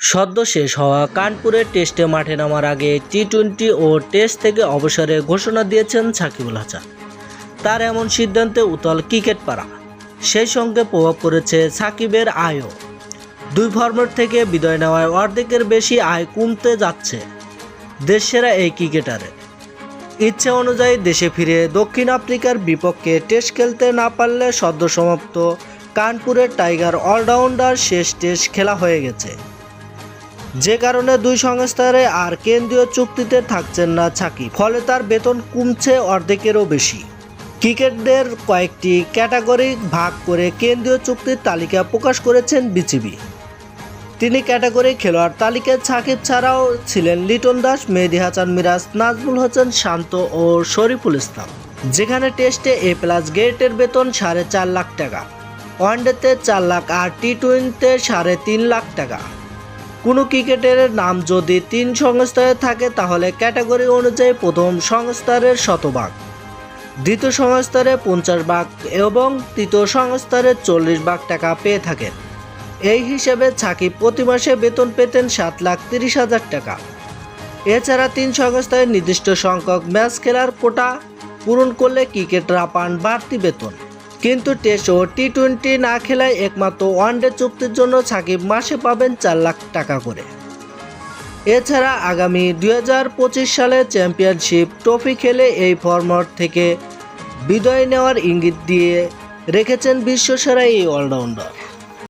সদ্য শেষ হওয়া কানপুরের টেস্টে মাঠে নামার আগে টি টোয়েন্টি ও টেস্ট থেকে অবসরের ঘোষণা দিয়েছেন সাকিবুল হাসান। তার এমন সিদ্ধান্তে উতল ক্রিকেট পাড়া সেই সঙ্গে প্রভাব পড়েছে সাকিবের আয়ও। দুই ফরম্যাট থেকে বিদায় নেওয়ায় অর্ধেকের বেশি আয় কমতে যাচ্ছে দেশসেরা এই ক্রিকেটারের। ইচ্ছে অনুযায়ী দেশে ফিরে দক্ষিণ আফ্রিকার বিপক্ষে টেস্ট খেলতে না পারলে সদ্য সমাপ্ত কানপুরের টাইগার অলরাউন্ডার শেষ টেস্ট খেলা হয়ে গেছে। যে কারণে দুই সংস্থারে আর কেন্দ্রীয় চুক্তিতে থাকছেন না সাকিব ফলে তার বেতন কমছে অর্ধেকেরও বেশি। ক্রিকেটদের কয়েকটি ক্যাটাগরি ভাগ করে কেন্দ্রীয় চুক্তির তালিকা প্রকাশ করেছেন বিসিবি। তিনি ক্যাটাগরি খেলোয়াড় তালিকায় সাকিব ছাড়াও ছিলেন লিটন দাস, মেহেদি হাসান মিরাজ, নাজমুল হোসেন শান্ত ও শরীফুল ইসলাম, যেখানে টেস্টে এ প্লাস গেটের বেতন সাড়ে চার লাখ টাকা, ওয়ানডেতে চার লাখ আর টি টোয়েন্টিতে সাড়ে তিন লাখ টাকা। কোনো ক্রিকেটের নাম যদি তিন সংস্থায় থাকে, তাহলে ক্যাটাগরি অনুযায়ী প্রথম সংস্থারের শতভাগ, দ্বিতীয় সংস্থারে পঞ্চাশ ভাগ এবং তৃতীয় সংস্থারে চল্লিশ ভাগ টাকা পেয়ে থাকেন। এই হিসেবে সাকিব প্রতি মাসে বেতন পেতেন সাত লাখ তিরিশ হাজার টাকা। এছাড়া তিন সংস্থায় নির্দিষ্ট সংখ্যক ম্যাচ খেলার কোটা পূরণ করলে ক্রিকেটরা পান বাড়তি বেতন। কিন্তু টেস্ট ও টি টোয়েন্টি না খেলায় একমাত্র ওয়ানডে চুক্তির জন্য সাকিব মাসে পাবেন চার লাখ টাকা করে। এছাড়া আগামী দু হাজার পঁচিশ সালে চ্যাম্পিয়নশিপ ট্রফি খেলে এই ফরম্যাট থেকে বিদায় নেওয়ার ইঙ্গিত দিয়ে রেখেছেন বিশ্বসেরা এই অলরাউন্ডার।